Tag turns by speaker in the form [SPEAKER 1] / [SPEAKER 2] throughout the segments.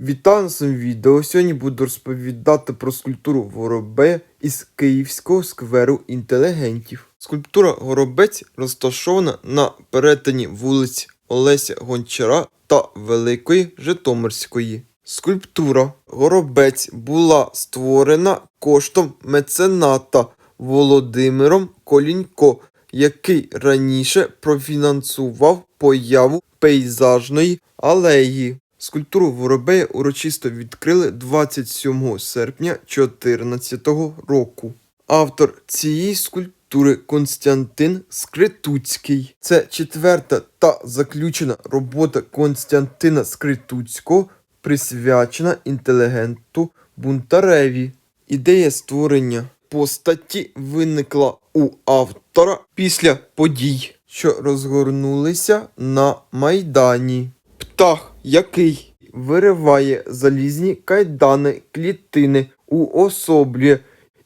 [SPEAKER 1] Вітаю на своєму відео. Сьогодні буду розповідати про скульптуру Горобея із Київського скверу інтелігентів. Скульптура Горобець розташована на перетині вулиць Олеся Гончара та Великої Житомирської. Скульптура Горобець була створена коштом мецената Володимиром Колінько, який раніше профінансував появу пейзажної алеї. Скульптуру Воробея урочисто відкрили 27 серпня 2014 року. Автор цієї скульптури Константин Скритуцький. Це четверта та заключена робота Константина Скритуцького, присвячена інтелігенту Бунтареві. Ідея створення постаті виникла у автора після подій, що розгорнулися на Майдані. Птах, який вириває залізні кайдани клітини, уособлює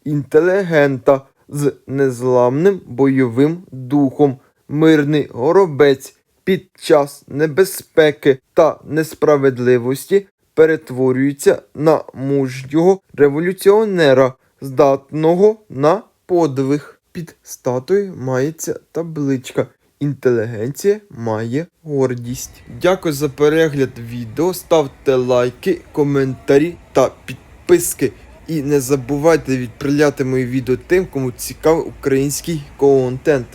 [SPEAKER 1] інтелігента з незламним бойовим духом, мирний горобець під час небезпеки та несправедливості перетворюється на мужнього революціонера, здатного на подвиг. Під статуєю мається табличка. Інтелігенція має гордість. Дякую за перегляд відео. Ставте лайки, коментарі та підписки. І не забувайте відправляти мої відео тим, кому цікавий український контент.